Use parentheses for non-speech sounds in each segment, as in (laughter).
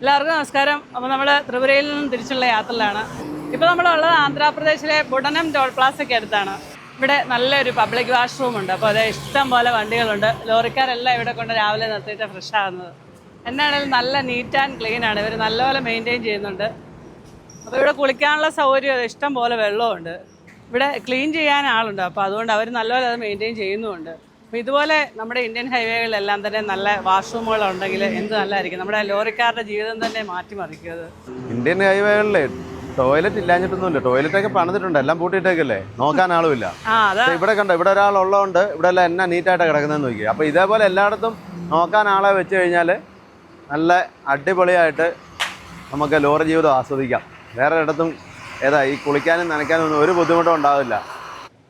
എല്ലാവർക്കും നമസ്കാരം. അപ്പോൾ നമ്മൾ ത്രിപുരയിൽ നിന്നും തിരിച്ചുള്ള യാത്രയിലാണ്. ഇപ്പോൾ നമ്മളുള്ളത് ആന്ധ്രാപ്രദേശിലെ ബുഡനം ടോൾ പ്ലാസയ്ക്ക് അടുത്താണ്. ഇവിടെ നല്ലൊരു പബ്ലിക് വാഷ്റൂം ഉണ്ട്. അപ്പോൾ അത് ഇഷ്ടം പോലെ വണ്ടികളുണ്ട്. ലോറിക്കാരെല്ലാം ഇവിടെ കൊണ്ട് രാവിലെ നിർത്തിയിട്ട് ഫ്രഷ് ആകുന്നത് എന്നാണെങ്കിലും നല്ല നീറ്റ് ആൻഡ് ക്ലീൻ ആണ്. ഇവർ നല്ലപോലെ മെയിന്റെയിൻ ചെയ്യുന്നുണ്ട്. അപ്പോൾ ഇവിടെ കുളിക്കാനുള്ള സൗകര്യം ഇഷ്ടം പോലെ വെള്ളമുണ്ട് ഇവിടെ ക്ലീൻ ചെയ്യാൻ ആളുണ്ട്. അപ്പോൾ അതുകൊണ്ട് അവർ നല്ലപോലെ അത് മെയിന്റെയിൻ ചെയ്യുന്നുമുണ്ട്. അപ്പോൾ ഇതുപോലെ നമ്മുടെ ഇന്ത്യൻ ഹൈവേകളിലെല്ലാം തന്നെ നല്ല വാഷ്റൂമുകൾ ഉണ്ടെങ്കിൽ എന്ത് നല്ലതായിരിക്കും? നമ്മുടെ ലോറിക്കാരുടെ ജീവിതം തന്നെ മാറ്റിമറിക്കുന്നത് ഇന്ത്യൻ ഹൈവേകളിലെ ടോയ്ലറ്റ് ഇല്ലാഞ്ഞിട്ടൊന്നുമില്ല. ടോയ്ലറ്റ് ഒക്കെ പണിതിട്ടുണ്ട്. എല്ലാം പൂട്ടിയിട്ടേക്കല്ലേ? നോക്കാൻ ആളുമില്ല. ഇവിടെ കണ്ടോ ഇവിടെ ഒരാൾ ഉള്ളതുകൊണ്ട് ഇവിടെ എല്ലാം എന്നാ നീറ്റായിട്ട് കിടക്കുന്നതെന്ന് നോക്കി അപ്പോൾ ഇതേപോലെ എല്ലായിടത്തും നോക്കാൻ ആളെ വെച്ച് കഴിഞ്ഞാൽ നല്ല അടിപൊളിയായിട്ട് നമുക്ക് ലോറി ജീവിതം ആസ്വദിക്കാം. വേറെ ഇടത്തും ഏതാ ഈ കുളിക്കാനും നനയ്ക്കാനും ഒന്നും ഒരു ബുദ്ധിമുട്ടും ഉണ്ടാവില്ല.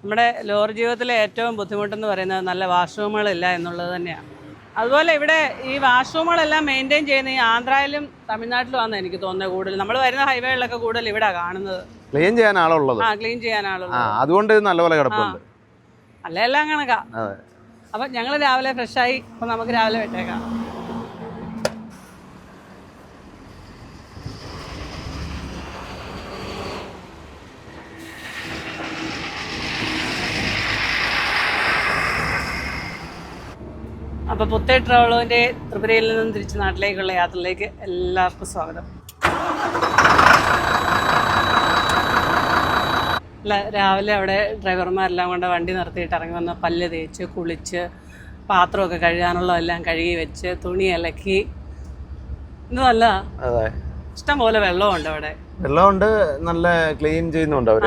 നമ്മുടെ ലോറി ജീവിതത്തിലെ ഏറ്റവും ബുദ്ധിമുട്ടെന്ന് പറയുന്നത് നല്ല വാഷ്റൂമുകളില്ല എന്നുള്ളത് തന്നെയാണ്. അതുപോലെ ഇവിടെ ഈ വാഷ്റൂമുകളെല്ലാം മെയിന്റെയിൻ ചെയ്യുന്ന ഈ ആന്ധ്രയിലും തമിഴ്നാട്ടിലുമാണ് എനിക്ക് തോന്നുന്നത് കൂടുതൽ. നമ്മൾ വരുന്ന ഹൈവേകളിലൊക്കെ കൂടുതൽ ഇവിടെ കാണുന്നത്. ക്ലീൻ ചെയ്യാൻ ആളുള്ളത്. ആ ക്ലീൻ ആ ചെയ്യാനാളുള്ളത് അതുകൊണ്ട് നല്ലപോലെ കിടപ്പുണ്ട്. അല്ല എല്ലാം കണക്കാ. അപ്പൊ അപ്പം ഞങ്ങൾ രാവിലെ ഫ്രഷായി അപ്പൊ നമുക്ക് രാവിലെ വിട്ടേക്കാം. അപ്പോൾ പുത്തേ ട്രാവലോന്റെ ത്രിപുരയിൽ നിന്നും തിരിച്ച് നാട്ടിലേക്കുള്ള യാത്രയിലേക്ക് എല്ലാവർക്കും സ്വാഗതം. അല്ല രാവിലെ അവിടെ ഡ്രൈവർമാരെല്ലാം കൊണ്ട് വണ്ടി നിർത്തിയിട്ട് ഇറങ്ങി വന്ന് പല്ല് തേച്ച് കുളിച്ച് പാത്രമൊക്കെ കഴുകാനുള്ളതെല്ലാം കഴുകി വെച്ച് തുണി അലക്കി. ഇതല്ല ഇഷ്ടം പോലെ വെള്ളമുണ്ട് അവിടെ. വെള്ളമുണ്ട് നല്ല ക്ലീൻ ചെയ്യുന്നുണ്ട് അവർ.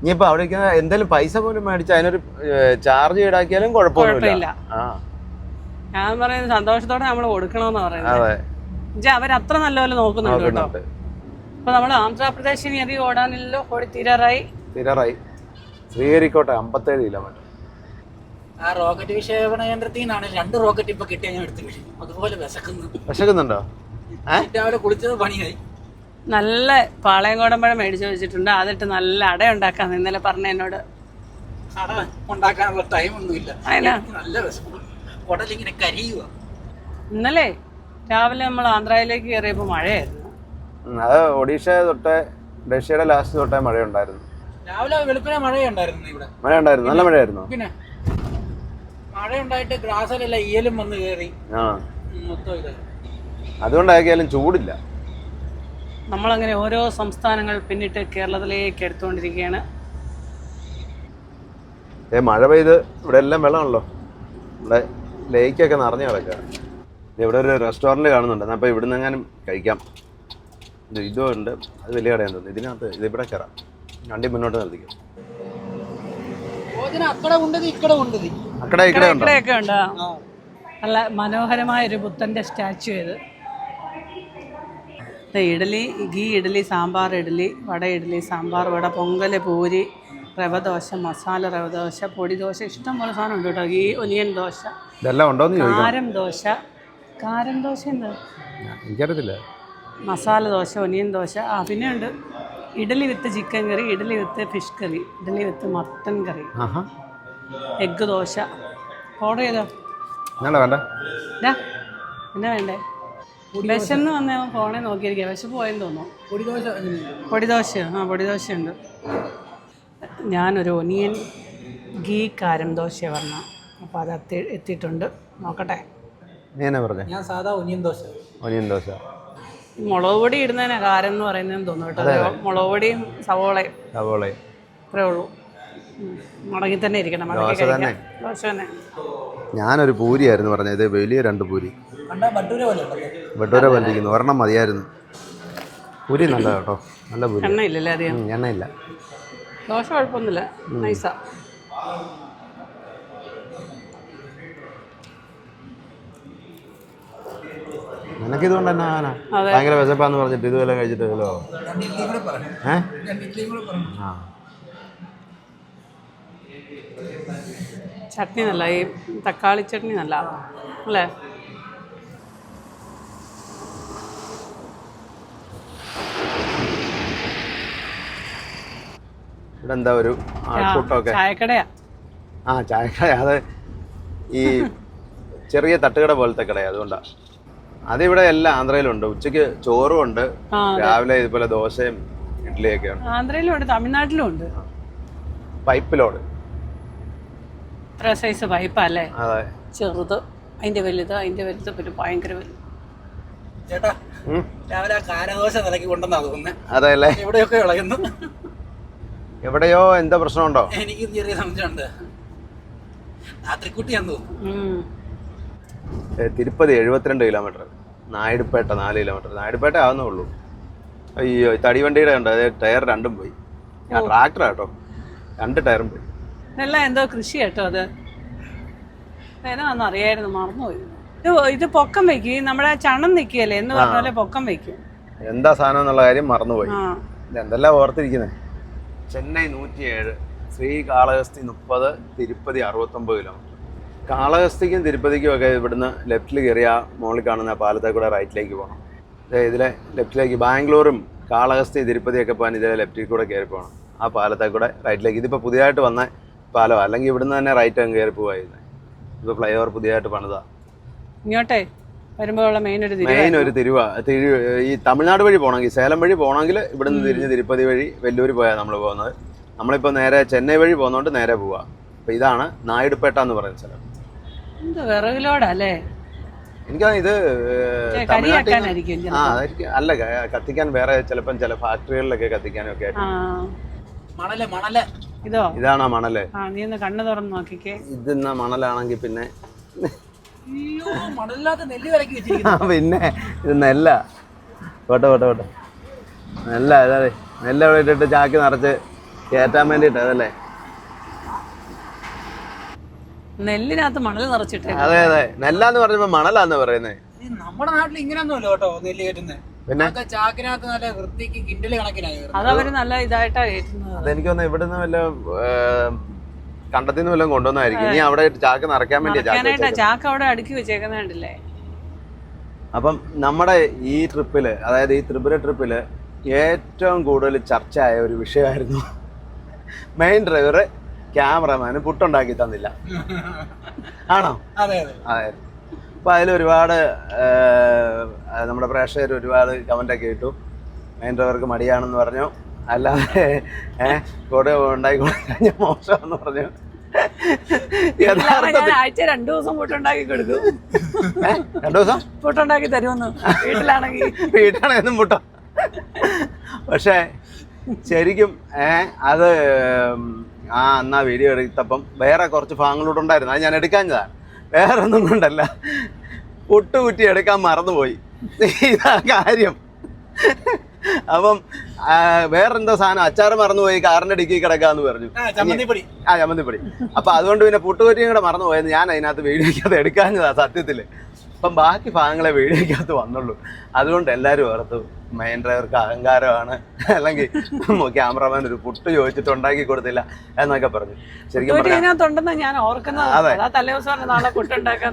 ഇനിയിപ്പോ അവിടെ എന്തെങ്കിലും പൈസ പോലും മേടിച്ച് അതിനൊരു ചാർജ് ഈടാക്കിയാലും കുഴപ്പമൊന്നുമില്ല. കുഴപ്പമില്ല. ഞാൻ പറയുന്നത് സന്തോഷത്തോടെ നമ്മൾ കൊടുക്കണമെന്ന് പറയുന്നത് അതെ. എന്നുവെച്ചാൽ അവരത്ര നല്ലപോലെ നോക്കുന്നുണ്ട് കേട്ടോ. അപ്പൊ നമ്മൾ ആന്ധ്രാപ്രദേശ് അധികം ഓടാനില്ലോ. ഓടി തീരാറായി. തീരാറായി. ശ്രീഹരിക്കോട്ടെ അമ്പത്തേഴ് കിലോമീറ്റർ ആ റോക്കറ്റ് വിക്ഷേപണ കേന്ദ്രത്തിൽ നിന്നാണ് രണ്ട് റോക്കറ്റ് ഇപ്പൊ കിട്ടിയ ഞാൻ എടുത്തു കഴിഞ്ഞു അതുപോലെ വിശക്കുന്നു. വിശക്കുന്നുണ്ടോ? രാവിലെ കുളിച്ചത് പണിയായി. നല്ല പാളയംകോടമ്പഴം മേടിച്ചു വെച്ചിട്ടുണ്ട്. അതിട്ട് നല്ല അട ഉണ്ടാക്കാൻ ഇന്നലെ പറഞ്ഞ എന്നോട്. അട ഉണ്ടാക്കാനുള്ള ടൈം ഒന്നുമില്ല? നല്ല വിശപ്പ്. കുടലിങ്ങനെ കരിയുക ഇന്നലെ രാവിലെ നമ്മൾ ആന്ധ്രയിലേക്ക് കയറിയപ്പോൾ മഴയായിരുന്നു. അത് ഒഡീഷ തൊട്ട് റഷ്യയുടെ ലാസ്റ്റ് തൊട്ടേ മഴയുണ്ടായിരുന്നു. രാവിലെ വെളുപ്പിനെ മഴയുണ്ടായിരുന്നു ഇവിടെ. മഴയുണ്ടായിരുന്നു നല്ല മഴയായിരുന്നു. പിന്നെ മഴയുണ്ടായിട്ട് ഗ്രാസിലല്ല ഇയലും വന്ന് കയറി. ആ. മൊത്തം ഇത്. അതുകൊണ്ടാക്കിയാലും ചൂടില്ല. നമ്മളങ്ങനെ ഓരോ സംസ്ഥാനങ്ങൾ പിന്നിട്ട് കേരളത്തിലേക്ക് എടുത്തുകൊണ്ടിരിക്കുകയാണ്. ഏ മഴ പെയ്ത് ഇവിടെ എല്ലാം വെള്ളമാണല്ലോ. ഇവിടെ ലേക്കൊക്കെ നിറഞ്ഞു കിടക്കുക. ഇവിടെ ഒരു റെസ്റ്റോറന്റ് കാണുന്നുണ്ട്. എന്നാൽ അപ്പോൾ ഇവിടുന്ന് എങ്ങാനും കഴിക്കാം. ഇത് ഉണ്ട് അത് വലിയ കടയാണ് തോന്നുന്നു. ഇതിനകത്ത് ഇത് ഇവിടെ കയറാം. വണ്ടി മുന്നോട്ട് നിർത്തിക്കും. ഭോജനം അക്കടെ ഉണ്ടത് ഇക്കടെ ഉണ്ടത് അക്കടെ ഉണ്ടോ? ഇവിടെയൊക്കെ ഉണ്ട്. നല്ല മനോഹരമായ ഒരു ബുദ്ധന്റെ സ്റ്റാച്ചു ഇത് ഇഡലി ഗീ ഇഡലി സാമ്പാർ ഇഡലി വട ഇഡലി സാമ്പാർ വട പൊങ്കൽ പൂരി റവ ദോശ മസാല റവ ദോശ പൊടി ദോശ ഇഷ്ടം പോലെ സാധനം ഉണ്ട് കേട്ടോ. ഈ ഒനിയൻ ദോശ ഇതെല്ലാം ഉണ്ടോ കാരം ദോശ. കാരം ദോശ ഉണ്ട് എനിക്കറിയത്തില്ല. മസാല ദോശ ഒനിയൻ ദോശ. ആ പിന്നെ ഉണ്ട്. Idli with chicken curry idli with fish curry idli with mutton curry. Egg egg dosa. Order ചെയ്തോ? വേണ്ട? എന്നാ വേണ്ടേ? വിശന്ന് വന്ന് ഫോണിൽ നോക്കിയിരിക്കുക വിശപ്പ് പോയെന്ന് തോന്നുന്നു. പൊടിദോശ? പൊടിദോശ ആ പൊടിദോശയുണ്ട്. ഞാനൊരു ഒനിയൻ ഗീ കാരം ദോശ പറഞ്ഞ അപ്പോൾ അത് എത്തി എത്തിയിട്ടുണ്ട്. നോക്കട്ടെ. നീ എന്നാ പറഞ്ഞേ? ഞാൻ സാധാ ഒനിയൻ ദോശ. ഒനിയൻ ദോശ. മുളക് പൊടി ഇടുന്നതിനാ കാരം എന്ന് പറയുന്നതെന്ന് തോന്നുന്നു കേട്ടോ. മുളക് പൊടിയും സവോളയും. സവോളയും. അത്രേ ഉള്ളൂ. മുടങ്ങി തന്നെ ഇരിക്കണം. ദോശ തന്നെ. ദോശ തന്നെ. ഞാനൊരു പൂരിയായിരുന്നു പറഞ്ഞത്. ഇത് വലിയ രണ്ട് പൂരി. ബട്ടൂര പോലെ പല്ലിക്കുന്നു ഒരെണ്ണം മതിയായിരുന്നു. പൂരി നല്ല കേട്ടോ. നല്ല പൂരി. എണ്ണയില്ലല്ലേ അധികം? എണ്ണയില്ല. ദോശ കുഴപ്പമൊന്നുമില്ല. നൈസാ നിനക്കിതുകൊണ്ട് തന്നെ ആന? ഭയങ്കര വിശപ്പാന്ന് പറഞ്ഞിട്ട് ഇതുവരെ കഴിച്ചിട്ട് പറഞ്ഞു ആ. ചട്നി നല്ല ഈ തക്കാളി ചട്നി നല്ല അല്ലേ? എന്താ ഒരു ആൾക്കൂട്ടമൊക്കെ ചായക്കടയാ. ആ ചായക്കട അത് ഈ ചെറിയ തട്ടുകട പോലത്തെ കട അതുകൊണ്ടാ. അതിവിടെ എല്ലാം ആന്ധ്രയിലും ഉണ്ട് ഉച്ചയ്ക്ക് ചോറും ഉണ്ട് രാവിലെ ഇതുപോലെ ദോശയും ഇഡ്ഡലിയൊക്കെ ഉണ്ട്. ആന്ധ്രയിലും ഉണ്ട് തമിഴ്നാട്ടിലും ഉണ്ട്. പൈപ്പിലോട്. ഇത്ര സൈസ് പൈപ്പാ അല്ലേ? അതെ. ചെറുത്. അതിന്റെ വലുത് അതിന്റെ വലുത് പിന്നെ ഭയങ്കര വലുത്. ചേട്ടാ രാവിലെ കാരദോശ നിലയ്ക്ക് കൊണ്ടെന്നാ തോന്നുന്നത് അതെ അല്ലേ? ഇവിടെയൊക്കെ ഇളകുന്നു എവിടെയോ എന്താ പ്രശ്നമുണ്ടോ? എനിക്ക് ചെറിയ സംശയമുണ്ട്. രാത്രിക്കുട്ടിയാന്ന് തിരുപ്പതി എഴുപത്തിരണ്ട് കിലോമീറ്റർ നായിടുപ്പേട്ട നാല് കിലോമീറ്റർ നായിടുപ്പേട്ട ആവുന്നേ ഉള്ളൂ. അയ്യോ തടിവണ്ടിയുടെ ഉണ്ട് അതെ ടയർ രണ്ടും പോയി. ഞാൻ ട്രാക്ടർ കേട്ടോ. രണ്ട് ടയറും പോയി. നല്ല എന്തോ കൃഷി കേട്ടോ അത്. എന്നാന്ന് അറിയായിരുന്നു മറന്നുപോയി. ഇത് ഇത് പൊക്കം വെക്കും. നമ്മുടെ ചണം നിൽക്കുകയല്ലേ? എന്ന് പറഞ്ഞ പോലെ പൊക്കം വെക്കും. എന്താ സാധനം എന്നുള്ള കാര്യം മറന്നുപോയി. എന്തെല്ലാം ഓർത്തിരിക്കുന്നേ? ഓർത്തിരിക്കുന്നത് ചെന്നൈ നൂറ്റിയേഴ് ശ്രീ കാളഹസ്തി മുപ്പത് തിരുപ്പതി അറുപത്തൊമ്പത് കിലോമീറ്റർ കാളഹസ്തിക്കും തിരുപ്പതിക്കും ഒക്കെ ഇവിടുന്ന് ലെഫ്റ്റിൽ കയറിയ മുകളിൽ കാണുന്ന പാലത്തെ കൂടെ റൈറ്റിലേക്ക് പോകണം ഇതിലെ ലെഫ്റ്റിലേക്ക് ബാംഗ്ലൂരും കാളഹസ്തി തിരുപ്പതിയൊക്കെ പോകാൻ ഇതിലെ ലെഫ്റ്റിൽ കൂടെ കയറി പോകണം. ആ പാലത്തെ കൂടെ റൈറ്റിലേക്ക് ഇതിപ്പോൾ പുതിയതായിട്ട് വന്ന പാലമാണ് അല്ലെങ്കിൽ ഇവിടുന്ന് തന്നെ റൈറ്റ് അങ്ങ് കയറി പോവായിരുന്നു ഇപ്പോൾ ഫ്ലൈ ഓവർ പുതിയതായിട്ട് പണിതാ. ഇങ്ങോട്ടേ. വരുമ്പോഴുള്ള മെയിൻ ഒരു തിരിവ് മെയിൻ ഒരു തിരുവ തിരു ഈ തമിഴ്നാട് വഴി പോകണമെങ്കിൽ സേലം വഴി പോകണമെങ്കിൽ ഇവിടുന്ന് തിരിഞ്ഞ് തിരുപ്പതി വഴി വെല്ലൂർ പോയാൽ നമ്മൾ പോകുന്നത്. നമ്മളിപ്പോൾ നേരെ ചെന്നൈ വഴി പോകുന്നതുകൊണ്ട് നേരെ പോവാ. അപ്പോൾ ഇതാണ് നായിടുപ്പേട്ട എന്ന് പറയുന്ന സ്ഥലം. എന്ത് വിറകിലോടല്ലേ എനിക്ക് ഇത് തമിഴ്നാട്ടിൽ ആ. അതായിരിക്കും. അല്ല കത്തിക്കാൻ വേറെ ചിലപ്പം ചില ഫാക്ടറികളിലൊക്കെ കത്തിക്കാനും ഒക്കെ ആയിട്ട്. ആ. മണൽ മണൽ. ഇതോ? ഇതാണ് മണൽ? നീ ഒന്ന് കണ്ണു തുറന്ന് നോക്കിക്കേ. ഇതെന്നാ മണലാണെങ്കിൽ പിന്നെ നെല്ല് പിന്നെ ഇത് നെല്ല. പോട്ടെ പോട്ടെ പോട്ടെ. നെല്ല അതെ നെല്ല അവിടെ ഇട്ടിട്ട് ചാക്കി നിറച്ച് കയറ്റാൻ വേണ്ടിട്ട് അതല്ലേ? നെല്ലിനകത്ത് മണൽ നിറച്ചിട്ട്. അതെ അതെ. നെല്ലാന്ന് പറഞ്ഞപ്പോ മണലാന്ന് പറയുന്നേ. ഇത് നമ്മുടെ നാട്ടിൽ ഇങ്ങനെയൊന്നുമല്ല കേട്ടോ നെല്ല് കയറ്റുന്നത് പിന്നെ? ചാക്കിനകത്ത് നല്ല വൃത്തിക്ക് കിൻഡൽ കണക്കിനായി അതവര് അത് നല്ല ഇതായിട്ടാ കയറ്റുന്നത്. അതെനിക്കൊന്ന് തോന്നുന്നു ഇവിടുന്ന് വല്ല കണ്ടത്തിന്ന് വല്ലതും കൊണ്ടുവന്നായിരിക്കും. ഇനി അവിടെ ചാക്ക് നിറയ്ക്കാൻ വേണ്ടി ചാക്ക് ചാക്ക് അവിടെ അടുക്കി വെച്ചേക്കുന്നേ കണ്ടില്ലേ അപ്പം നമ്മുടെ ഈ ട്രിപ്പിൽ അതായത് ഈ ത്രിപുര ട്രിപ്പിൽ ഏറ്റവും കൂടുതൽ ചർച്ചയായ ഒരു വിഷയമായിരുന്നു മെയിൻ ഡ്രൈവർ ക്യാമറമാന് പുട്ടുണ്ടാക്കി തന്നില്ല. ആണോ? അതെ അതെ. അതെ. അപ്പോൾ അതിൽ ഒരുപാട് നമ്മുടെ പ്രേക്ഷകർ ഒരുപാട് കമന്റൊക്കെ ഇട്ടു. മെയിൻ ഡ്രൈവർക്ക് മടിയാണെന്ന് പറഞ്ഞു. അല്ലാതെ ഏഹ് കൂടെ ഉണ്ടാക്കി കൊടുക്കാൻ മോശമെന്ന് പറഞ്ഞു. ആഴ്ച രണ്ടു ദിവസം പൊട്ടുണ്ടാക്കി കൊടുക്കും? രണ്ടു ദിവസം? പൊട്ടുണ്ടാക്കി തരുമെന്ന്. വീട്ടിലാണെങ്കിൽ. വീട്ടാണെന്നും മുട്ടോ. പക്ഷേ ശരിക്കും ഏ അത് ആ എന്നാ വീഡിയോ എടുത്തപ്പം വേറെ കുറച്ച് ഭാഗങ്ങളൂടെ ഉണ്ടായിരുന്നു. അത് ഞാൻ എടുക്കാഞ്ഞതാണ്. വേറെ ഒന്നും കൊണ്ടല്ല. പുട്ടുകുറ്റി എടുക്കാൻ മറന്നുപോയി. ഇതാ കാര്യം. അപ്പം വേറെന്തോ സാധനം? അച്ചാറ് മറന്നുപോയി കാറിന്റെ ഡിക്കി കിടക്കാന്ന് പറഞ്ഞു. ആ ചമ്മന്തിപ്പൊടി. ആ ചമ്മന്തിപ്പൊടി. അപ്പൊ അതുകൊണ്ട് പിന്നെ പുട്ടുകൊറ്റിയും കൂടെ മറന്നുപോയത് ഞാൻ അതിനകത്ത് വീഡിയോക്കകത്ത് എടുക്കാഞ്ഞതാ സത്യത്തിൽ. അപ്പം ബാക്കി ഭാഗങ്ങളെ വീഡിയോക്കകത്ത് വന്നുള്ളൂ. അതുകൊണ്ട് എല്ലാവരും ഓർത്തു മെയിൻ ഡ്രൈവർക്ക് അഹങ്കാരമാണ്. അല്ലെങ്കിൽ ക്യാമറമാൻ ഒരു പുട്ട് ചോദിച്ചിട്ട് ഉണ്ടാക്കി കൊടുത്തില്ല എന്നൊക്കെ പറഞ്ഞു. ശരിക്കും അതെ.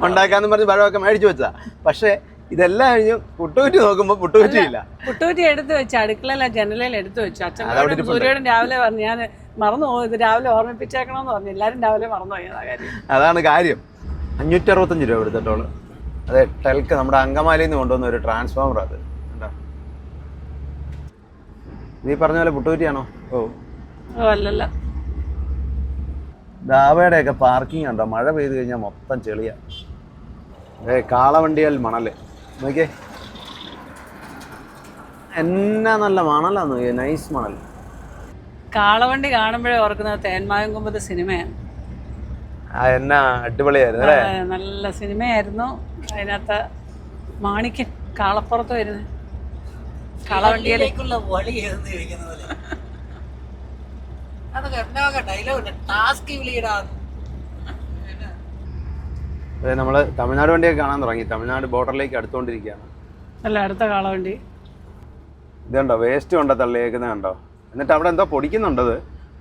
ഉണ്ടാക്കാന്ന് പറഞ്ഞ് പഴമൊക്കെ മേടിച്ചു വെച്ചതാ. പക്ഷേ ഇതെല്ലാം കഴിഞ്ഞു പുട്ടുകുറ്റി നോക്കുമ്പോ പുട്ടുകുറ്റിയില്ല പുട്ടുകുറ്റി എടുത്തു വെച്ച് അടുക്കളയില ജനലയിൽ എടുത്തു വെച്ചു. അച്ഛൻ. സൂര്യോടും രാവിലെ പറഞ്ഞു ഞാൻ മറന്നു പോകും ഇത് രാവിലെ ഓർമ്മിപ്പിച്ചേക്കണമെന്ന് പറഞ്ഞു. എല്ലാരും രാവിലെ മറന്നുപോയി കാര്യം. അതാണ് കാര്യം. അഞ്ഞൂറ്റി അറുപത്തഞ്ച് രൂപ എടുത്തിട്ടോൾ അതെ ടെൽക്ക് നമ്മുടെ അങ്കമാലിയിൽ നിന്ന് കൊണ്ടുവന്ന ഒരു ട്രാൻസ്ഫോമർ അത്? നീ പറഞ്ഞ പോലെ പുട്ടുകുറ്റിയാണോ? ഓ. അല്ലല്ല. ദാവയുടെയൊക്കെ പാർക്കിംഗ് ഉണ്ടോ മഴ പെയ്ത് കഴിഞ്ഞാൽ മൊത്തം ചെളിയാ. ഏ കാളവണ്ടിയാൽ മണൽ. നോക്കിയേ. എന്നാ നല്ല മണലാന്ന് നോക്കിയേ. നൈസ് മണൽ. കാളവണ്ടി കാണുമ്പോഴേ ഓർക്കുന്നത് തേന്മാകും കുമ്പത്തെ സിനിമയാണ്. എന്നാ അടിപൊളിയായിരുന്നു അല്ലേ? നല്ല സിനിമയായിരുന്നു. അതിനകത്ത് മാണിക്കൻ കാളപ്പുറത്ത് വരുന്നത് കാളവണ്ടിയിലേക്കുള്ള വണ്ടിയിലേക്കുള്ള വഴി അതൊക്കെ ഡയലോഗ് ടാസ്ക് വിളിയിടാ അതെ നമ്മൾ തമിഴ്നാട് വണ്ടിയൊക്കെ കാണാൻ തുടങ്ങി. തമിഴ്നാട് ബോർഡറിലേക്ക് അടുത്തുകൊണ്ടിരിക്കുകയാണ് അല്ല അടുത്ത കാളവണ്ടി. ഇതുണ്ടോ വേസ്റ്റ് കൊണ്ടോ തള്ളിയേക്കുന്നത് കണ്ടോ? എന്നിട്ട് അവിടെ എന്തോ പൊടിക്കുന്നുണ്ടത്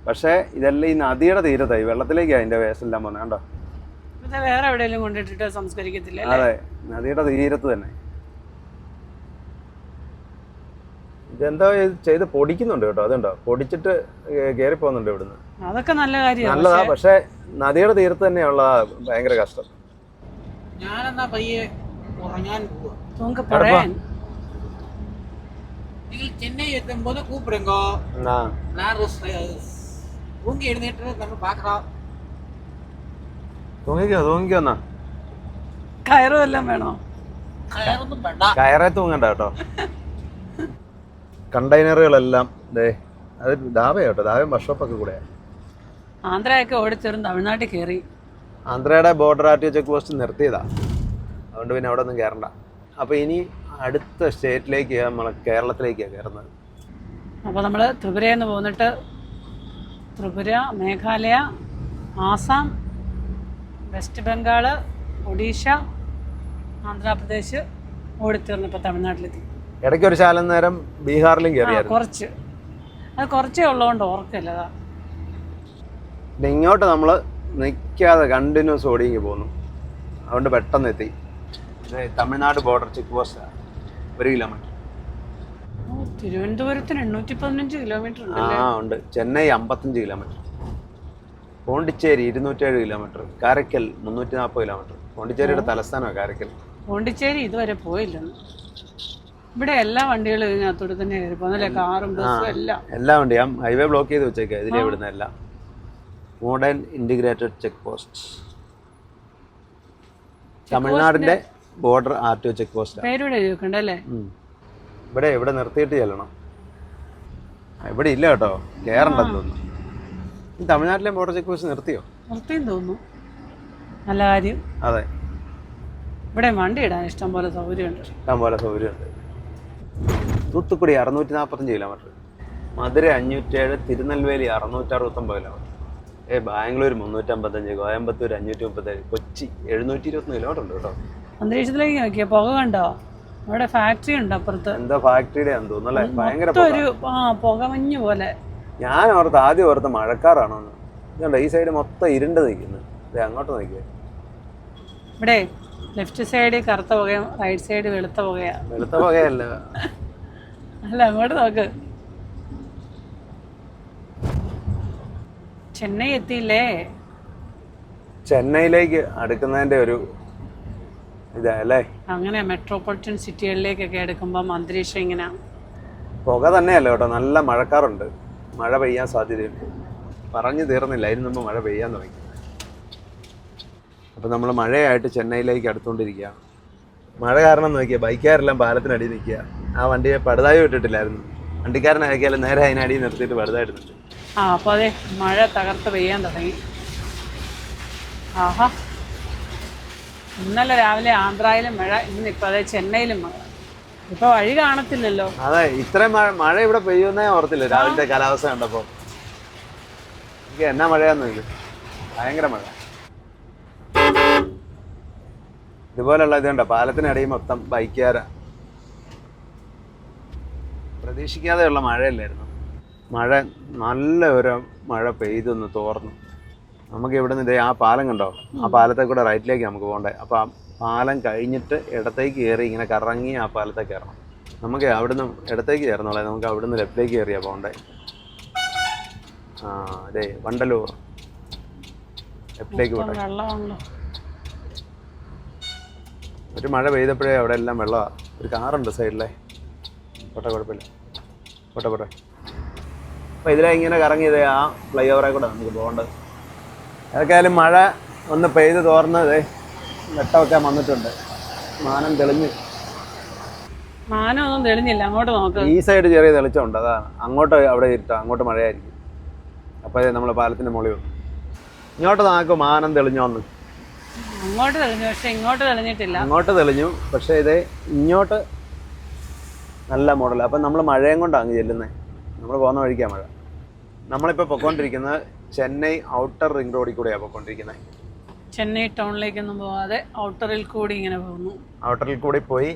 പക്ഷേ ഇതെല്ലാം ഈ നദിയുടെ തീരത്തായി വെള്ളത്തിലേക്ക് അതിന്റെ വേസ്റ്റ് എല്ലാം പോകുന്നത്. കണ്ടോ? വേറെ എവിടെയെങ്കിലും കൊണ്ടിട്ടിട്ട് സംസ്കരിക്കത്തില്ല? അതെ നദിയുടെ തീരത്ത് തന്നെ. ഇതെന്തോ ഇത് ചെയ്ത് പൊടിക്കുന്നുണ്ട് കേട്ടോ. അതുണ്ടോ? പൊടിച്ചിട്ട് കയറി പോകുന്നുണ്ട് ഇവിടുന്ന്. അതൊക്കെ നല്ല കാര്യമാണ് നല്ലതാ പക്ഷേ നദിയുടെ തീരത്ത് തന്നെയുള്ള ഭയങ്കര കഷ്ടം. ഞാനെന്നാ പയ്യെ ഉറങ്ങാൻ പോവാ. നിങ്ങൾ ചെന്നൈ എത്തുമ്പോൾ കൂപ്പിടുങ്കോ? நான் தூங்கி எழுந்துட்டு நம்ம பார்க்கலாம் തൂങ്ങിക്കോ തൂങ്ങിക്കോ എന്നാ. കയറും എല്ലാം വേണോ? കയറൊന്നും വേണ്ട. കയറേ തൂങ്ങണ്ട കേട്ടോ. കണ്ടെയ്നറുകളെല്ലാം ദേ അത് ധാബയാട്ടോ ധാബയും വർഷോപ്പൊക്കെ കൂടെയാണ് ആന്ധ്രയൊക്കെ ഓടിച്ചേരും തമിഴ്നാട്ടിൽ കയറി. ആന്ധ്രയുടെ border R T check post നിർത്തിയതാണ് അതുകൊണ്ട് പിന്നെ അവിടെ ഒന്നും കയറണ്ട അപ്പോൾ ഇനി അടുത്ത സ്റ്റേറ്റിലേക്ക് നമ്മൾ കേരളത്തിലേക്കാണ് കയറുന്നത്. അപ്പോൾ നമ്മൾ ത്രിപുരയിൽ നിന്ന് പോന്നിട്ട് ത്രിപുര മേഘാലയ ആസാം വെസ്റ്റ് ബംഗാൾ ഒഡീഷ ആന്ധ്രാപ്രദേശ് ഓടിത്തീർന്ന് ഇപ്പോൾ തമിഴ്നാട്ടിലെത്തി. ഇടയ്ക്ക് ഒരു ശാലം നേരം ബീഹാറിലും കയറിയായിരുന്നു കുറച്ച്. അത് കുറച്ചേ ഉള്ളതുകൊണ്ട് ഓർക്കില്ല ഇങ്ങോട്ട് നമ്മൾ നിൽക്കാതെ കണ്ടിന്യൂസ് ഓടിങ്ങി പോന്നു. അതുകൊണ്ട് പെട്ടെന്ന് എത്തി. ഇത് തമിഴ്നാട് ബോർഡർ ചെക്ക് പോസ്റ്റാണ് ഒരു കിലോമീറ്റർ തിരുവനന്തപുരത്തിന് എണ്ണൂറ്റി പതിനഞ്ച് കിലോമീറ്റർ ആ ഉണ്ട്. ചെന്നൈ അമ്പത്തഞ്ച് കിലോമീറ്റർ പോണ്ടിച്ചേരി ഇരുന്നൂറ്റേഴ് കിലോമീറ്റർ കാരക്കൽ മുന്നൂറ്റി നാൽപ്പത് കിലോമീറ്റർ പോണ്ടിച്ചേരിയുടെ തലസ്ഥാനമാണ് കാരക്കൽ. പോണ്ടിച്ചേരി ഇതുവരെ പോയില്ലെന്ന്. ഇവിടെ എല്ലാ വണ്ടികളും ഇതിനകത്തോട് തന്നെ കയറി പോകുന്നല്ലേ കാറും ബസ്സും എല്ലാം. എല്ലാ വണ്ടിയും ഹൈവേ ബ്ലോക്ക് ചെയ്ത് വെച്ചേക്കാം ഇതിലെ വിടുന്ന എല്ലാം. മോഡേൺ ഇന്റിഗ്രേറ്റഡ് ചെക്ക് പോസ്റ്റ് തമിഴ്നാടിന്റെ border R T O check post ഇവിടെ ഇവിടെ നിർത്തിയിട്ട് ചെല്ലണം. ഇവിടെ ഇല്ല കേട്ടോ. കേറണ്ടെന്ന് തോന്നുന്നു തമിഴ്നാട്ടിലെ ബോർഡർ ചെക്ക് പോസ്റ്റ് നിർത്തിയോ? നിർത്തിയെന്ന് തോന്നുന്നു. നല്ല കാര്യം. അതെ. ഇവിടെ വണ്ടി ഇടാൻ ഇഷ്ടം പോലെ സൗകര്യമുണ്ട്. ഇഷ്ടം പോലെ സൗകര്യമുണ്ട്. തൂത്തുക്കുടി അറുന്നൂറ്റി നാൽപ്പത്തഞ്ച് കിലോമീറ്റർ മധുര അഞ്ഞൂറ്റേഴ് തിരുനെൽവേലി അറുന്നൂറ്റി അറുപത്തൊമ്പത് കിലോമീറ്റർ ഏ ബാംഗ്ലൂർ മുന്നൂറ്റമ്പത്തഞ്ച് കോയമ്പത്തൂർ അഞ്ഞൂറ്റി മുപ്പത്തേഴ് കൊച്ചി എഴുന്നൂറ്റി ഇരുപത്തൊന്ന് കിലോമീറ്റർ ഉണ്ട് കേട്ടോ. അന്തരീക്ഷത്തിലേക്ക് നോക്കിയ പുക കണ്ടോ? അവിടെ ഫാക്ടറി ഉണ്ട് അപ്പുറത്ത്. എന്താ ഫാക്ടറിയുടെ ആണെന്ന് തോന്നുന്നു അല്ലേ? ഭയങ്കര മൊത്തം ഒരു ആ പുകമഞ്ഞ് പോലെ. ഞാൻ ഓർത്ത് ആദ്യം ഓർത്ത് മഴക്കാറാണോ ഇതുണ്ട് ഈ സൈഡ് മൊത്തം ഇരുണ്ട് നിൽക്കുന്നു. അങ്ങോട്ട് നോക്കിയേ. ഇവിടെ ലെഫ്റ്റ് സൈഡ് കറുത്ത പുകയും റൈറ്റ് സൈഡ് വെളുത്ത പുകയാ. വെളുത്ത പുകയല്ല. അല്ല അങ്ങോട്ട് നോക്ക്. ചെന്നൈ എത്തിയില്ലേ ചെന്നൈയിലേക്ക് അടുക്കുന്നതിന്റെ ഒരു ഇതല്ലേ? അങ്ങനെ മെട്രോപൊളിറ്റൻ സിറ്റികളിലേക്കൊക്കെ എടുക്കുമ്പോ അന്തരീക്ഷം ഇങ്ങനെ പുക തന്നെയല്ല കേട്ടോ. നല്ല മഴക്കാറുണ്ട്. മഴ പെയ്യാൻ സാധ്യതയുണ്ട്. പറഞ്ഞു തീർന്നില്ല. അതിന് മുമ്പ് മഴ പെയ്യാൻ തുടങ്ങി. അപ്പം നമ്മൾ മഴയായിട്ട് ചെന്നൈയിലേക്ക് അടുത്തുകൊണ്ടിരിക്കുകയാണ് മഴ കാരണം നോക്കിയാൽ ബൈക്കുകാരെല്ലാം പാലത്തിനടി നിൽക്കുക ആ വണ്ടിയെ പടുതായി വിട്ടിട്ടില്ലായിരുന്നു. വണ്ടിക്കാരനാക്കിയാലും നേരെ അതിനടി നിർത്തിയിട്ട് പടുതായിടുന്നുണ്ട് ആ അപ്പോൾ അതെ മഴ തകർത്ത് പെയ്യാൻ തുടങ്ങി. ആഹാ. ഇന്നലെ രാവിലെ ആന്ധ്രയിലും മഴ ഇന്നിപ്പോൾ അതെ ചെന്നൈയിലും മഴ. ഇപ്പൊ വഴി കാണത്തില്ലല്ലോ. അതെ ഇത്രയും മഴ മഴ ഇവിടെ പെയ്യുന്നേ ഓർത്തില്ല രാവിലത്തെ കാലാവസ്ഥ കണ്ടപ്പോ? എനിക്ക് എന്നാ മഴയാന്ന് ഭയങ്കര മഴ. ഇതുപോലുള്ള ഇതുണ്ട് പാലത്തിനടിയിൽ മൊത്തം ബൈക്കുകാരാ പ്രതീക്ഷിക്കാതെയുള്ള മഴയല്ലായിരുന്നു? മഴ നല്ല ഒരു മഴ പെയ്തൊന്ന് തോർന്നു. നമുക്ക് ഇവിടെ നിന്ന് ഇതേ ആ പാലം കണ്ടോ? ആ പാലത്തെ കൂടെ റൈറ്റിലേക്ക് നമുക്ക് പോകണ്ടേ. അപ്പോൾ ആ പാലം കഴിഞ്ഞിട്ട് ഇടത്തേക്ക് കയറി ഇങ്ങനെ കറങ്ങി ആ പാലത്തെ കയറണം. നമുക്ക് അവിടുന്ന് ഇടത്തേക്ക് കയറുന്നോളെ. നമുക്ക് അവിടുന്ന് ലെഫ്റ്റിലേക്ക് കയറിയാ പോകണ്ടേ. ആ അതെ വണ്ടലൂർ. ലെഫ്റ്റിലേക്ക് പോട്ടെ. ഒരു മഴ പെയ്തപ്പോഴേ അവിടെ എല്ലാം വെള്ളമാണ് ഒരു കാറുണ്ട് സൈഡിലെ. പോട്ടെ കുഴപ്പമില്ല. പോട്ടെ പോട്ടെ. അപ്പോൾ ഇതിലെ ഇങ്ങനെ കറങ്ങിയത് ആ ഫ്ലൈ ഓവറെ കൂടെ നമുക്ക് പോകേണ്ടത്. ഏതൊക്കെയായാലും മഴ ഒന്ന് പെയ്ത് തോർന്നത് വെട്ടമൊക്കെ വന്നിട്ടുണ്ട്. മാനം തെളിഞ്ഞ്. മാനമൊന്നും തെളിഞ്ഞില്ല. അങ്ങോട്ട് നോക്ക്. ഈ സൈഡ് ചെറിയ തെളിച്ചമുണ്ട്. അതാണ് അങ്ങോട്ട് അവിടെ ഇരുട്ടാ. അങ്ങോട്ട് മഴയായിരിക്കും. അപ്പോൾ നമ്മൾ പാലത്തിന്റെ മുകളിൽ വന്നു. ഇങ്ങോട്ട് നമുക്ക് മാനം തെളിഞ്ഞോന്ന് അങ്ങോട്ട് തെളിഞ്ഞു പക്ഷെ ഇങ്ങോട്ട് തെളിഞ്ഞിട്ടില്ല. അങ്ങോട്ട് തെളിഞ്ഞു പക്ഷേ ഇത് ഇങ്ങോട്ട് നല്ല മോഡൽ അപ്പം നമ്മൾ മഴയും കൊണ്ടാണ് ചെല്ലുന്നത് നമ്മൾ പോകുന്ന വഴിക്കാണ് മഴ. നമ്മളിപ്പോൾ പൊക്കോണ്ടിരിക്കുന്നത് ചെന്നൈ ഔട്ടർ റിംഗ് റോഡിൽ കൂടെയാണ് പൊക്കോണ്ടിരിക്കുന്നത് ചെന്നൈ ടൗണിലേക്കൊന്നും പോവാതെ ഔട്ടറിൽ കൂടി ഇങ്ങനെ പോകുന്നു. ഔട്ടറിൽ കൂടി പോയി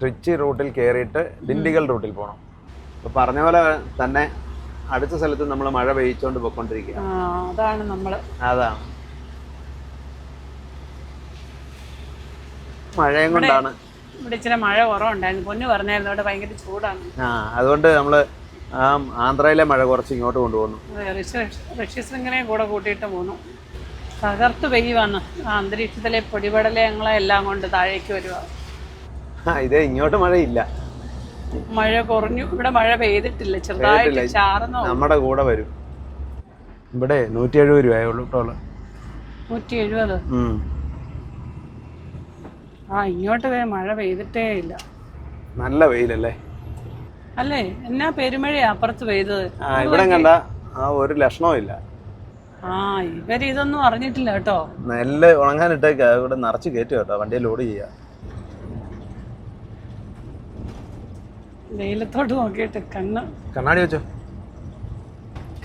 ട്രിച്ചി റൂട്ടിൽ കയറിയിട്ട് ഡിണ്ടിഗൽ റൂട്ടിൽ പോകണം അപ്പോൾ പറഞ്ഞ പോലെ തന്നെ അടുത്ത സ്ഥലത്ത് നമ്മൾ മഴ പെയ്ച്ചുകൊണ്ട് പൊക്കോണ്ടിരിക്കുക അതാണ് നമ്മൾ അതാണ് മഴയും കൊണ്ടാണ്. ഇവിടെ ഇച്ചിരി മഴ കുറവുണ്ടായിരുന്നു. പൊന്നു പറഞ്ഞായിരുന്നു. അവിടെ ഭയങ്കര ചൂടാണ്. ആ അതുകൊണ്ട് നമ്മൾ ആ ആന്ധ്രയിലെ മഴ കുറച്ച് ഇങ്ങോട്ട് കൊണ്ടുപോകുന്നു. ഋഷ്യശൃംഖലയും കൂടെ കൂട്ടിയിട്ട് പോന്നു. തകർത്ത് പെയ്യുവാണ് അന്തരീക്ഷത്തിലെ പൊടിപടലങ്ങളെ എല്ലാം കൊണ്ട് താഴേക്ക് വരുക ഇതേ ഇങ്ങോട്ട് മഴയില്ല. മഴ കുറഞ്ഞു. ഇവിടെ മഴ പെയ്തിട്ടില്ല. ചെറുതായിട്ട് ചാർന്നു നമ്മുടെ കൂടെ വരും. ഇവിടെ നൂറ്റി എഴുപത് രൂപയുള്ളൂ ടോൾ. നൂറ്റി എഴുപത് ആ ഇങ്ങോട്ട് മഴ പെയ്തിട്ടേ ഇല്ല. നല്ല വെയിലല്ലേ? അല്ലേ? എന്നാ പെരുമഴയാ അപ്പുറത്ത് പെയ്തത്? ആ ഇവിടെ കണ്ട ആ ഒരു ലക്ഷണവും ഇല്ല. ആ ഇവർ ഇതൊന്നും അറിഞ്ഞിട്ടില്ല കേട്ടോ. നെല്ല് ഉണങ്ങാനിട്ടേക്ക് ഇവിടെ നിറച്ച് കയറ്റും കേട്ടോ വണ്ടിയിൽ ലോഡ് ചെയ്യുക വെയിലത്തോട്ട് നോക്കിയിട്ട് കണ്ണ്. കണ്ണാടി വെച്ചോ.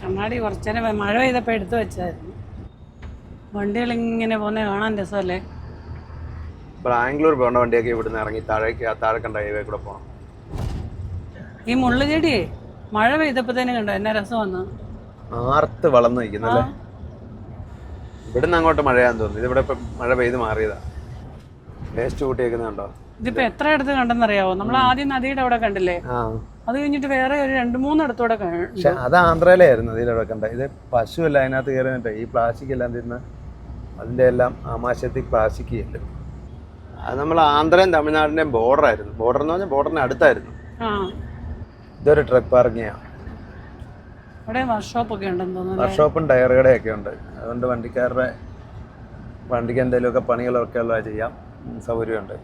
കണ്ണാടി കുറച്ചേരം മഴ പെയ്തപ്പോൾ എടുത്ത് വെച്ചായിരുന്നു. വണ്ടികൾ ഇങ്ങനെ പോകുന്ന കാണാൻ രസമല്ലേ? ബാംഗ്ലൂർ പോകേണ്ട വണ്ടിയൊക്കെ ഇവിടുന്ന് ഇറങ്ങി താഴേക്ക് ആ താഴെ കണ്ട ഹൈവേ കൂടെ പോകണം ഈ മുള്ളുചെടിയേ മഴ പെയ്തപ്പോ കണ്ടോ? എന്നാ രസം വന്നു ആർത്ത് വളർന്നു നിൽക്കുന്നല്ലേ ഇവിടുന്ന് അങ്ങോട്ട് മഴയാന്ന് തോന്നുന്നു. ഇതിവിടെ ഇപ്പം മഴ പെയ്ത് മാറിയതാ. വേസ്റ്റ് കൂട്ടിയേക്കുന്നുണ്ടോ ഇതിപ്പോ എത്ര ഇടത്ത് കണ്ടെന്നറിയാവോ? നമ്മൾ ആദ്യം നദിയുടെ അവിടെ കണ്ടില്ലേ? അത് കഴിഞ്ഞിട്ട് വേറെ ഒരു രണ്ട് മൂന്നിടത്തൂടെ പക്ഷെ അത് ആന്ധ്രയിലായിരുന്നു ഇതിലവിടെ കണ്ട. ഇത് പശു അല്ല അതിനകത്ത് കയറിയിട്ട് ഈ പ്ലാസ്റ്റിക് എല്ലാം തിന്ന് അതിന്റെ എല്ലാം ആമാശയത്തിൽ പ്ലാസ്റ്റിക് ചെല്ലും. അത് നമ്മൾ ആന്ധ്രയും തമിഴ്നാടിന്റെയും ബോർഡറായിരുന്നു ബോർഡർ എന്ന് പറഞ്ഞാൽ ബോർഡറിന് അടുത്തായിരുന്നു. ഇതൊരു ട്രക്ക് പാർക്കിങ്ങാണ് അവിടെ വർക്ക്ഷോപ്പ് ഒക്കെ ഉണ്ടെന്ന് തോന്നുന്നു? വർക്ക്ഷോപ്പും ടയർ കടയൊക്കെ ഉണ്ട്. അതുകൊണ്ട് വണ്ടിക്കാരുടെ വണ്ടിക്ക് എന്തെങ്കിലുമൊക്കെ പണികളൊക്കെ ഉള്ള ചെയ്യാം. സൗകര്യമുണ്ട്.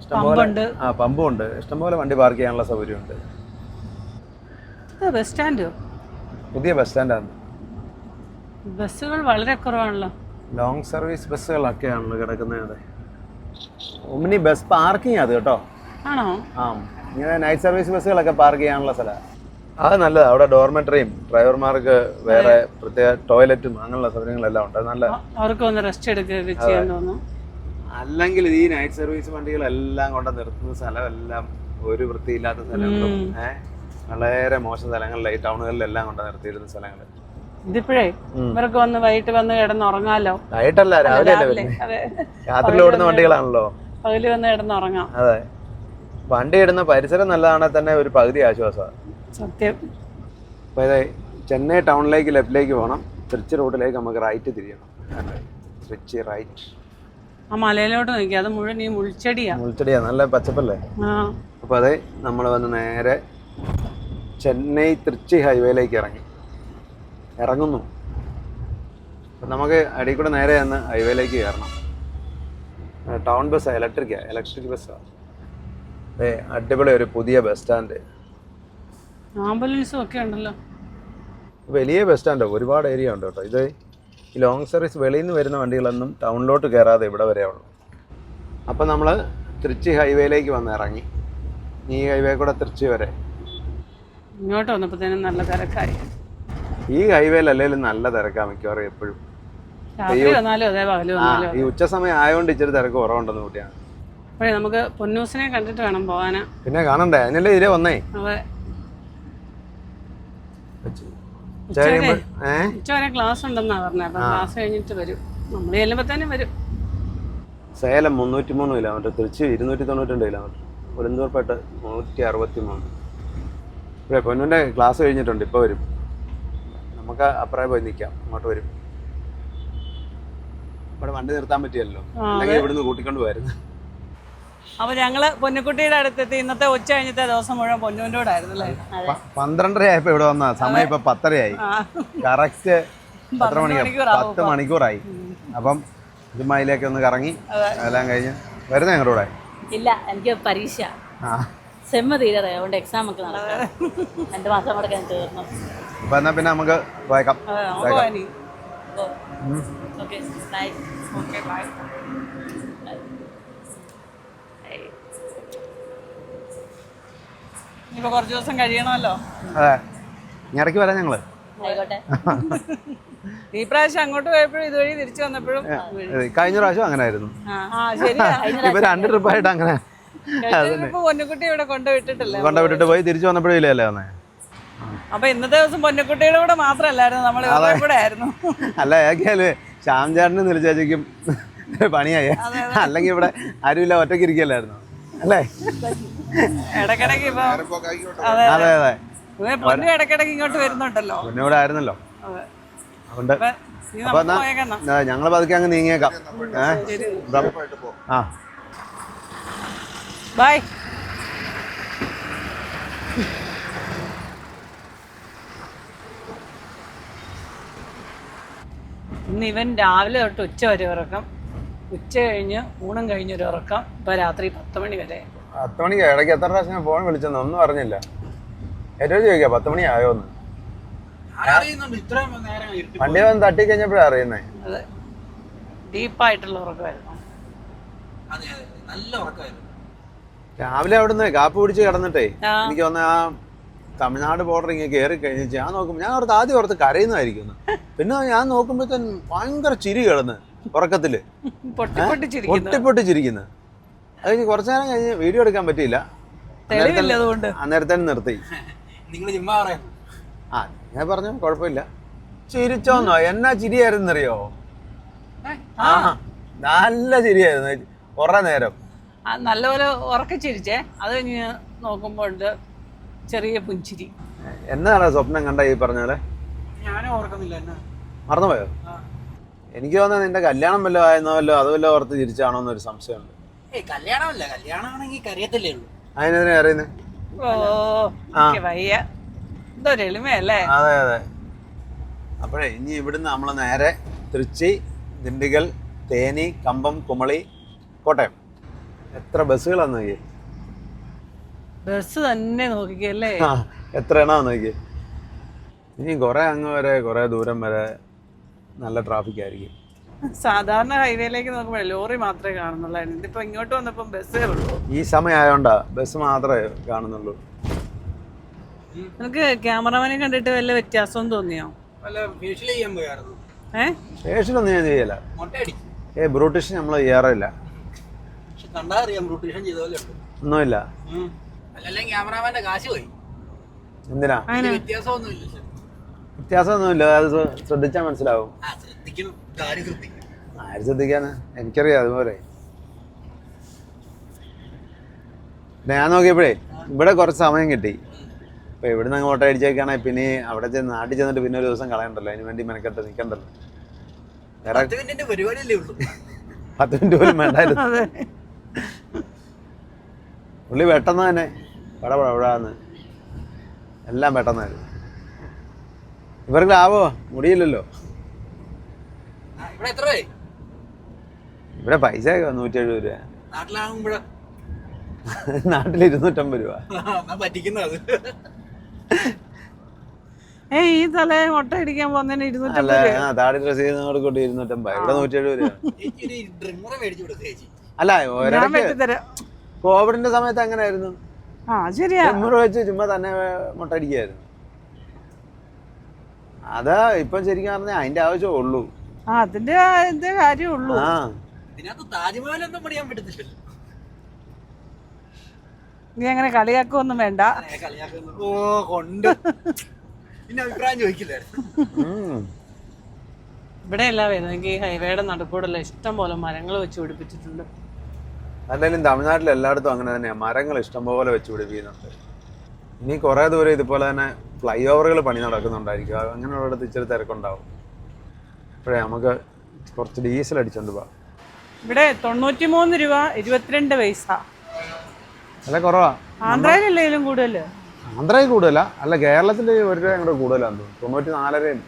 ഇഷ്ടംപോലെ ആ പമ്പും ഉണ്ട് ഇഷ്ടംപോലെ വണ്ടി പാർക്ക് ചെയ്യാനുള്ള സൗകര്യമുണ്ട്. ബസ് സ്റ്റാൻഡോ പുതിയ ബസ് സ്റ്റാൻഡാണ് ബസ്സുകൾ വളരെ കുറവാണല്ലോ. ലോങ് സർവീസ് ബസ്സുകളൊക്കെയാണല്ലോ കിടക്കുന്നത്. ഒമിനി ബസ് പാർക്കിംഗ് അത് കേട്ടോ. ആണോ? ആ. ഇങ്ങനെ നൈറ്റ് സർവീസ് ബസ്സുകളൊക്കെ പാർക്ക് ചെയ്യാനുള്ള സ്ഥലമാണ് അത് നല്ലതാണ് അവിടെ ഡോർമെറ്ററിയും ഡ്രൈവർമാർക്ക് വേറെ പ്രത്യേക ടോയ്ലറ്റും അങ്ങനെയുള്ള സൗകര്യങ്ങളെല്ലാം ഉണ്ട്. അത് നല്ല അവർക്ക് ഒന്ന് റെസ്റ്റ് എടുക്കുകയൊക്കെ ചെയ്യാൻ തോന്നുന്നു. അല്ലെങ്കിൽ ഈ നൈറ്റ് സർവീസ് വണ്ടികളെല്ലാം കൊണ്ട് നിർത്തുന്ന സ്ഥലമെല്ലാം ഒരു വൃത്തിയില്ലാത്ത സ്ഥലങ്ങളും. ഏഹ് വളരെ മോശം സ്ഥലങ്ങളിലായി ടൗണുകളിലെല്ലാം കൊണ്ട് നിർത്തിയിരുന്ന സ്ഥലങ്ങൾ ഇതിപ്പോഴേ ഇവർക്ക് വന്ന് വൈകിട്ട് വന്ന് കിടന്നുറങ്ങാലോ? ഉറങ്ങാലോ രാവിലെ അല്ലേ രാവിലെ. രാത്രി ഓടുന്ന വണ്ടികളാണല്ലോ. പകൽ വന്ന് കിടന്നുറങ്ങാം. അതെ. വണ്ടി ഇടുന്ന പരിസരം നല്ലതാണെങ്കിൽ തന്നെ ഒരു പകുതി ആശ്വാസമാണ് സത്യം. അപ്പോൾ ഇത് ചെന്നൈ ടൗണിലേക്ക് ലെഫ്റ്റിലേക്ക് പോകണം തിരിച്ച് റോഡിലേക്ക് നമുക്ക് റൈറ്റ് തിരിയണം. തിരുച്ചി റൈറ്റ് ആ മലയിലോട്ട് നോക്കി അത് മുഴുവൻ ഈ മുൾച്ചെടിയാ. മുൾച്ചെടിയാ നല്ല പച്ചപ്പല്ലേ? അപ്പോൾ അതെ നമ്മൾ വന്ന് നേരെ ചെന്നൈ തിരുച്ചി ഹൈവേയിലേക്ക് ഇറങ്ങി. ഇറങ്ങുന്നു. അപ്പം നമുക്ക് അടിയിൽ കൂടെ നേരെ ചെന്ന് ഹൈവേയിലേക്ക് കയറണം. ടൗൺ ബസ് ഇലക്ട്രിക്കാ ഇലക്ട്രിക് ബസ്സാണ് അടിപൊളി ഒരു പുതിയ ബസ് സ്റ്റാൻഡ് ആംബുലൻസും ഒക്കെ ഉണ്ടല്ലോ. വലിയ ബസ് സ്റ്റാൻഡോ ഒരുപാട് ഏരിയ ഉണ്ട് കേട്ടോ. ഇത് ഈ ലോങ് സർവീസ് വെളിയിൽ നിന്ന് വരുന്ന വണ്ടികളൊന്നും ടൗണിലോട്ട് കയറാതെ ഇവിടെ വരെ ഉള്ളു. അപ്പം നമ്മൾ തൃച്ചി ഹൈവേയിലേക്ക് വന്ന് ഇറങ്ങി. ഈ ഹൈവേ കൂടെ തൃച്ചി വരെ. ഇങ്ങോട്ട് വന്നപ്പോഴത്തേനും നല്ല തിരക്കായി. ഈ ഹൈവേയിൽ അല്ലെങ്കിലും നല്ല തിരക്കാണ് മിക്കവാറും എപ്പോഴും. ഈ ഉച്ച സമയം ആയതുകൊണ്ട് ഇച്ചിരി തിരക്ക് കുറവുണ്ടെന്ന് കൂട്ടിയാണ്. അപ്പോഴേ നമുക്ക് പൊന്നൂസിനെ കണ്ടിട്ട് വേണം പോവാന്. പിന്നെ കാണണ്ടേ? അതിനല്ലേ ഇതിലെ വന്നേ? അതെ. ചേരി ഏ? ഉച്ച ക്ലാസ് ഉണ്ടെന്നാ പറഞ്ഞത് അപ്പൊ ക്ലാസ് കഴിഞ്ഞിട്ട് വരും. നമ്മൾ ചെല്ലുമ്പോഴത്തേനും വരും. സേലം മുന്നൂറ്റി മൂന്ന് കിലോമീറ്റർ തിരുച്ചി ഇരുന്നൂറ്റി തൊണ്ണൂറ്റി കിലോമീറ്റർ ഉരുന്തൂർപ്പേട്ട് നൂറ്റി അറുപത്തി മൂന്ന് ഇവിടെ പൊന്നുന്റെ ക്ലാസ് കഴിഞ്ഞിട്ടുണ്ട് ഇപ്പോൾ വരും. നമുക്ക് അപ്പുറേ പോയി നിൽക്കാം അങ്ങോട്ട് വരും. ഇവിടെ വണ്ടി നിർത്താൻ പറ്റിയല്ലോ. അല്ലെങ്കിൽ ഇവിടുന്ന് കൂട്ടിക്കൊണ്ട് പോയിരുന്നു അപ്പൊ ഞങ്ങൾ പൊന്നുകുട്ടിയുടെ അടുത്തെത്തി. ഇന്നത്തെ ഉച്ച കഴിഞ്ഞത്തെ ദിവസം മുഴുവൻ പൊന്നൂന്റെ കൂടെ ആയിരുന്നു അല്ലേ പന്ത്രണ്ടര ആയപ്പോ ഇവിടെ വന്ന. സമയം ഇപ്പൊ പത്തരയായി. ആ. കറക്റ്റ് എത്ര മണിക്കാ മണിക്കൂറാവും പത്ത് മണിക്കൂറായി. അപ്പം ജുമായിലേക്ക് ഒന്ന് കറങ്ങി. എല്ലാം കഴിഞ്ഞ്. വരുന്ന ഞങ്ങളുടെ? കൂടെ ഇല്ല എനിക്ക് പരീക്ഷ. ആ. സെമ്മ തീരാതെ അതുകൊണ്ട് എക്സാം ഒക്കെ നടക്കാം രണ്ട് മാസം കൂടെ ഞാൻ തീർന്നു. അപ്പൊ എന്നാ പിന്നെ നമുക്ക് പോയേക്കാം. ഓക്കെ ബൈ ഓക്കെ ബൈ ഇനിയിപ്പോ കുറച്ച് ദിവസം കഴിയണമല്ലോ. അതെ. ഇടയ്ക്ക് വരാം ഞങ്ങൾ. ആയിക്കോട്ടെ. ഈ പ്രാവശ്യം അങ്ങോട്ട് പോയപ്പോഴും ഇതുവഴി തിരിച്ചു വന്നപ്പോഴും കഴിഞ്ഞ പ്രാവശ്യം അങ്ങനെ ആയിരുന്നു (laughs) ഇപ്പൊ രണ്ട് ട്രിപ്പായിട്ട് അങ്ങനെ. ഇപ്പൊ പൊന്നുകുട്ടി ഇവിടെ കൊണ്ടുവിട്ടിട്ടില്ല? കൊണ്ടുവിട്ടിട്ട് പോയി തിരിച്ചു വന്നപ്പോഴും ഇല്ലല്ലേ വന്നേ അപ്പൊ ഇന്നത്തെ ദിവസം പൊന്നുകുട്ടിയുടെ കൂടെ മാത്രല്ലായിരുന്നു നമ്മൾ ഇവിടെ കൂടെ ആയിരുന്നു. അല്ല ഏക്കാൽ ശ്യാം ചേട്ടനും പണിയായി. അല്ലെങ്കിൽ ഇവിടെ ആരുമില്ല ഒറ്റയ്ക്ക് ഇരിക്കല്ലായിരുന്നു അല്ലേ? ഇടക്കിടക്ക് ഇപ്പൊ അതെ അതെ. അതെ ഇവൻ പൊന്നു ഇടക്കിടക്ക് ഇങ്ങോട്ട് വരുന്നുണ്ടല്ലോ. പിന്നെ ആയിരുന്നല്ലോ. അതെ. അതുകൊണ്ട് അപ്പൊ ഇനി അപ്പൊ നമുക്ക് എന്നാ പോയേക്കാം ഞങ്ങൾ പതുക്കെ അങ്ങ് നീങ്ങിയേക്കാം. ആ. ബൈ. ഇന്ന് ഇവൻ രാവിലെ തൊട്ട് ഉച്ച വരെ ഉറക്കം. ഉച്ച കഴിഞ്ഞ് ഊണം കഴിഞ്ഞൊരു ഉറക്കം. ഇപ്പൊ രാത്രി പത്ത് മണി വരെ. പത്ത് മണിക്ക് ഇടയ്ക്ക് എത്ര പ്രാവശ്യം ഫോൺ വിളിച്ചെന്ന് ഒന്നും അറിഞ്ഞില്ല. ഏറ്റവും ചോദിക്കാം പത്ത് മണി ആയോ എന്ന് വണ്ടി വന്ന് തട്ടി കഴിഞ്ഞപ്പോഴാണ് അറിയുന്നേ. അത്. ഡീപ്പായിട്ടുള്ള ഉറക്കമായിരുന്നു. രാവിലെ അവിടുന്ന് കാപ്പ് പിടിച്ച് കിടന്നിട്ടേ ആ. എനിക്ക് വന്ന ആ തമിഴ്നാട് ബോർഡർ ഇങ്ങനെ കയറി കഴിഞ്ഞ് ഞാൻ നോക്കുമ്പോൾ ഞാൻ ഓർത്ത് ആദ്യം ഓർത്ത് കരയുന്നതായിരിക്കും എന്ന്. പിന്നെ ഞാൻ നോക്കുമ്പോഴത്തേന് ഭയങ്കര ചിരി കിടന്ന്. ഉറക്കത്തിൽ. പൊട്ടിപ്പൊട്ടിച്ചിരിക്കുന്ന. പൊട്ടി പൊട്ടി ചിരിക്കുന്നു അത് കഴിഞ്ഞ് കുറച്ചു നേരം കഴിഞ്ഞ് വീഡിയോ എടുക്കാൻ പറ്റിയില്ല. അന്നേരത്തെ നിർത്തി. (laughs) ആ ഞാൻ പറഞ്ഞു കുഴപ്പമില്ല. ചിരിച്ചോന്നോ? എന്നാ ചിരിയായിരുന്നറിയോ? ആ. നല്ല ചിരിയായിരുന്നു. കുറെ നേരം. നല്ലപോലെ നല്ലപോലെ ഉറക്കച്ചിരിച്ചേ അത് കഴിഞ്ഞ് നോക്കുമ്പോൾ ഉണ്ട് ചെറിയ പുഞ്ചിരി. എന്നാണ് സ്വപ്നം കണ്ട ഈ പറഞ്ഞാൽ ഞാനും ഓർക്കുന്നില്ല എന്നാ. മറന്നുപോയോ. എനിക്ക് തോന്നുന്നത് നിന്റെ കല്യാണം വല്ല ആയിരുന്നോ വല്ലോ അത് വല്ല ഓർത്ത് ചിരിച്ചാണോ എന്നൊരു സംശയമുണ്ട്. ഏയ് കല്യാണമല്ല. കല്യാണമാണെങ്കിൽ ഉള്ളൂ. അറിയുന്നത് ഓ എനിക്ക് വയ്യ. ഇതൊരു എളിമയല്ലേ? അതെ അതെ. അപ്പോഴേ ഇനി ഇവിടുന്ന് നമ്മൾ നേരെ തൃച്ചി ദിണ്ടിഗൽ തേനി കമ്പം കുമളി കോട്ടയം. എത്ര ബസ്സുകളാന്ന് നോക്കി ബസ് തന്നെ നോക്കിക്കല്ലേ? ആ എത്ര എണ്ണാന്ന് നോക്കി ഇനി കുറെ അങ്ങ് വരെ കുറെ ദൂരം വരെ നല്ല ട്രാഫിക് ആയിരിക്കും. സാധാരണ ഹൈവേയിലേക്ക് നോക്കുമ്പോൾ ലോറി മാത്രമേ കാണുന്നുള്ളായിരുന്നു ഇതിപ്പോ ഇങ്ങോട്ട് വന്നപ്പോൾ ഉള്ളൂ. ഈ സമയമായോണ്ടാ ബസ് മാത്രമേ കാണുന്നുള്ളൂ. നിനക്ക് ക്യാമറമാനെ കണ്ടിട്ട് വല്ല വ്യത്യാസവും തോന്നിയോ? വല്ല ഫേഷ്യൽ ചെയ്യാൻ പോയായിരുന്നു. ഏ? സ്റ്റേഷനൊന്നും ഞാൻ ചെയ്യല ഏ ബ്രൂട്ടീഷൻ നമ്മൾ ചെയ്യാറില്ല. ഒന്നുമില്ല. അല്ലല്ലേ ക്യാമറാമാന്റെ കാശ് പോയി. എന്തിനാ? വ്യത്യാസമൊന്നുമില്ല. വ്യത്യാസമൊന്നുമില്ല. അത് ശ്ര- ശ്രദ്ധിച്ചാൽ മനസ്സിലാവും. ആര് ശ്രദ്ധിക്കാന്? എനിക്കറിയാം അതുപോലെ. ഞാൻ നോക്കിയപ്പോഴേ ഇവിടെ കുറച്ച് സമയം കിട്ടി. അപ്പൊ ഇവിടെ നിന്ന് ഓട്ടോ അടിച്ചേക്കാണെങ്കിൽ പിന്നെ അവിടെ ചെന്ന് നാട്ടിൽ ചെന്നിട്ട് പിന്നെ ഒരു ദിവസം കളയണ്ടല്ലോ. അതിന് വേണ്ടി മെനക്കെട്ട് നിൽക്കണ്ടല്ലോ വേറെ പത്ത് മിനിറ്റ് പോലും വേണ്ടായിരുന്നു. പുള്ളി പെട്ടെന്ന് തന്നെ പട പട എല്ലാം പെട്ടെന്നായിരുന്നു ഇവർക്ക് ലാഭോ മുടിയില്ലല്ലോ ഇവിടെ എത്ര രൂപയായി ഇവിടെ പൈസ നൂറ്റി എഴുപത് രൂപ. നാട്ടിലാകുമ്പോഴ നാട്ടിൽ ഇരുന്നൂറ്റമ്പത് രൂപ. പറ്റിക്കുന്നത് ഏ ഈ തല മുട്ട അടിക്കാൻ പോകുന്നതിന് ഇരുന്നൂറ്റമ്പത് താടി ഡ്രസ് ചെയ്യുന്നതോട് കൂടി ഇരുന്നൂറ്റമ്പത്. ഇവിടെ നൂറ്റി എഴുപത് രൂപ അല്ല കോവിഡിന്റെ സമയത്ത് എങ്ങനെയായിരുന്നു? ആ ശരിയാ. വെച്ച് ചുമ്മാ തന്നെ മുട്ടടിക്കായിരുന്നു അതാ ഇപ്പൊ ശരിക്കും പറഞ്ഞാൽ അതിന്റെ ആവശ്യമേ ഉള്ളൂ. ആ അതിന്റെ ഇതിന്റെ കാര്യമുള്ളൂ ആ. ഇതിനകത്ത് പണിയാൻ നീ അങ്ങനെ കളിയാക്കൊന്നും വേണ്ട. ഓ കൊണ്ട്. പിന്നെ അഭിപ്രായം ചോദിക്കില്ലായിരുന്നു. ഉം. ഇവിടെ അല്ല വരുന്നെങ്കിൽ ഹൈവേയുടെ നടുക്കൂടല്ല ഇഷ്ടം പോലെ മരങ്ങൾ വെച്ച് പിടിപ്പിച്ചിട്ടുണ്ട്. അല്ലെങ്കിലും തമിഴ്നാട്ടിൽ എല്ലായിടത്തും അങ്ങനെ തന്നെയാണ് മരങ്ങൾ ഇഷ്ടംപോലെ വെച്ച് പിടിപ്പിക്കുന്നുണ്ട്. ഇനി കുറേ ദൂരം ഇതുപോലെ തന്നെ ഫ്ലൈ ഓവറുകൾ പണി നടക്കുന്നുണ്ടായിരിക്കും. അങ്ങനെയുള്ള അങ്ങനെയുള്ളിടത്ത് ഇച്ചിരി തിരക്കുണ്ടാവും. അപ്പോഴേ നമുക്ക് കുറച്ച് ഡീസൽ അടിച്ചോണ്ട് പോവാം. ഇവിടെ തൊണ്ണൂറ്റി മൂന്ന് രൂപ ഇരുപത്തിരണ്ട് പൈസ. അല്ല കുറവാ. ആന്ധ്രയിലല്ലേലും കൂടുതൽ ആന്ധ്രയിൽ കൂടുതലാ. അല്ല കേരളത്തിൽ ഒരു രൂപ കൂടെ തോന്നുന്നു. തൊണ്ണൂറ്റി നാലരയും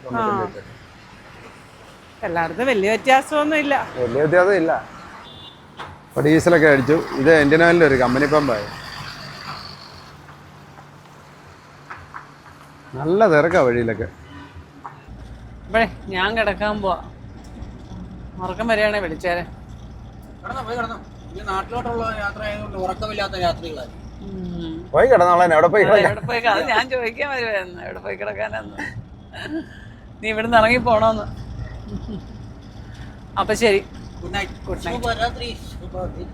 എല്ലായിടത്തും വലിയ വ്യത്യാസമൊന്നും ഇല്ല. വലിയ വ്യത്യാസം ഇല്ല. ഡീസലൊക്കെ അടിച്ചു. ഇത് ഓയിലിന്റെ ഒരു കമ്പനി പമ്പായി. നല്ല തിരക്കാ വഴിയിലൊക്കെ. ഞാൻ കിടക്കാൻ പോവാ. ഉറക്കം വരികയാണെ വിളിച്ചേരെ. കിടന്നോ പോയി കിടന്നോ. ഈ നാട്ടിലോട്ടുള്ള യാത്ര ആയതുകൊണ്ട് ഉറക്കമില്ലാത്ത പോയി കിടന്നോളാൻ എവിടെ പോയി എവിടെ പോയി അത് ഞാൻ ചോദിക്കാൻ വരുമായിരുന്നു എവിടെ പോയി കിടക്കാനെന്ന്. നീ ഇവിടുന്ന് ഇറങ്ങി പോണോന്ന്. അപ്പൊ ശരി. ഗുഡ് നൈറ്റ് ഗുഡ് നൈറ്റ് ശുഭരാത്രി. ശുഭരാത്രി.